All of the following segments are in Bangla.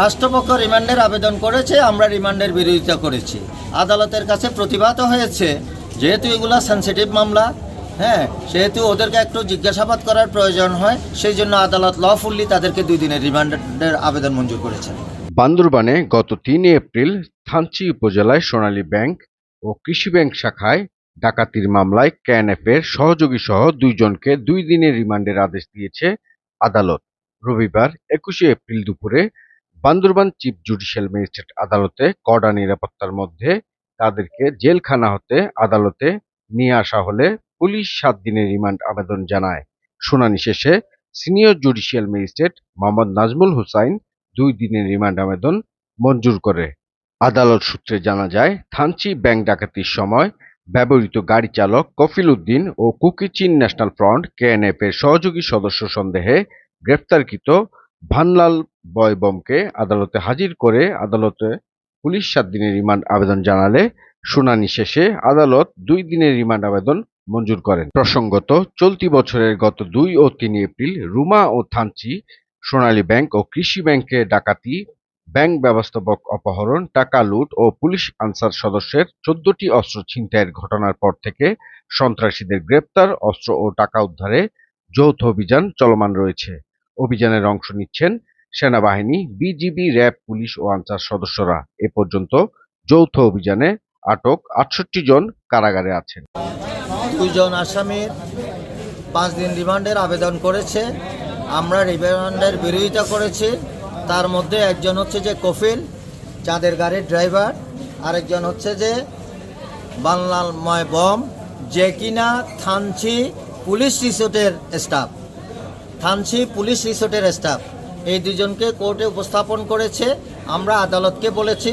রাষ্ট্রপক্ষ রিমান্ডের আবেদন করেছে, আমরা রিমান্ডের বিরোধিতা করেছি। আদালতের কাছে প্রতিবাদ হয়েছে, যেহেতু এগুলা সেন্সিটিভ মামলা হ্যাঁ সেহেতু ওদেরকে একটু জিজ্ঞাসাবাদ করার প্রয়োজন হয়, সেই জন্য আদালত লফুল্লি তাদেরকে দুই দিনের রিমান্ডের আবেদন মঞ্জুর করেছেন বান্দরবানে গত তিন এপ্রিল থানচি উপজেলায় সোনালী ব্যাংক ও কৃষি ব্যাংক শাখায় ডাকাতির মামলায় ক্যানএফের সহযোগী সহ দুইজনকে দুই দিনের রিমান্ডের আদেশ দিয়েছে আদালত। রবিবার একুশে এপ্রিল দুপুরে বান্দরবান চিফ জুডিশিয়াল ম্যাজিস্ট্রেট আদালতে কড়া নিরাপত্তার মধ্যে তাদেরকে জেলখানা হতে আদালতে নিয়ে আসা হলে পুলিশ সাত দিনের রিমান্ড আবেদন জানায়। শুনানি শেষে senior judicial magistrate Mohammad Nazmul Hussain দুই দিনের রিমান্ড আবেদন মঞ্জুর করে। আদালত সূত্রে জানা যায়, থানচি ব্যাংক ডাকাতির সময় ব্যবহৃত গাড়ি চালক কফিল উদ্দিন ও Kuki Chin national front KNF এর সহযোগী সদস্য সন্দেহে গ্রেপ্তারকৃত ভানলাল বয়বমকে আদালতে হাজির করে আদালতে পুলিশ সাত দিনের রিমান্ড আবেদন জানালে শুনানি শেষে আদালত দুই দিনের রিমান্ড আবেদন মঞ্জুর করেন। প্রসঙ্গত, চলতি বছরের গত দুই ও তিন এপ্রিল রুমা ও থানচি, সোনালী ব্যাংক ও কৃষি ব্যাংকে ডাকাতি, ব্যাংক ব্যবস্থাপক অপহরণ, টাকা লুট ও পুলিশ আনসার সদস্যের চোদ্দটি অস্ত্র ছিনতাইয়ের ঘটনার পর থেকে সন্ত্রাসীদের গ্রেপ্তার, অস্ত্র ও টাকা উদ্ধারে যৌথ অভিযান চলমান রয়েছে। অভিযানের অংশ নিচ্ছেন সেনাবাহিনী, বিজিবি, র্যাব, পুলিশ ও আনসার সদস্যরা। এ পর্যন্ত যৌথ অভিযানে আটক আটষট্টি জন কারাগারে আছেন। দুজন আসামির পাঁচ দিন রিমান্ডের আবেদন করেছে। আমরা রিমান্ডের বিরোধিতা করেছি। তার মধ্যে একজন হচ্ছে যে কফিল, চাঁদের গাড়ির ড্রাইভার। আরেকজন হচ্ছে যে বাংলালময় বম, যে কিনা থানচি পুলিশ রিসোর্টের স্টাফ। থানচি পুলিশ রিসোর্টের স্টাফ। এই দুজনকে কোর্টে উপস্থাপন করেছে, আমরা আদালতকে বলেছি।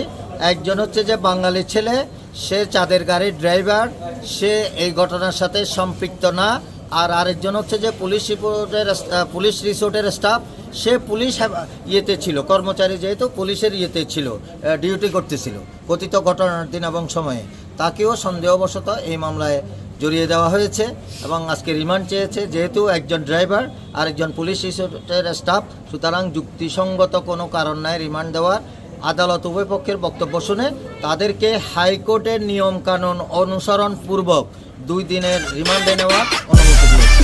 একজন হচ্ছে যে বাঙালি ছেলে, সে চাঁদের গাড়ির ড্রাইভার, সে এই ঘটনার সাথে সম্পৃক্ত না। আর আরেকজন হচ্ছে যে পুলিশ রিপোর্টের পুলিশ রিসোর্টের স্টাফ, সে পুলিশ ইয়েতে ছিল, কর্মচারী যেহেতু পুলিশের ইয়েতে ছিল ডিউটি করতেছিল, কথিত ঘটনার দিন এবং সময়ে। তাকেও সন্দেহবশত এই মামলায় জড়িয়ে দেওয়া হয়েছে এবং আজকে রিমান্ড চেয়েছে যেহেতু একজন ড্রাইভার আর একজন পুলিশ রিসোর্টের স্টাফ, সুতরাং যুক্তিসঙ্গত কোনো কারণ নাই রিমান্ড দেওয়ার। আদালত উভয় পক্ষের বক্তব্য শুনে তাদেরকে হাইকোর্টের নিয়মকানুন অনুসরণপূর্বক দুই দিনের রিমান্ডে নেওয়ার অনুমতি দেয়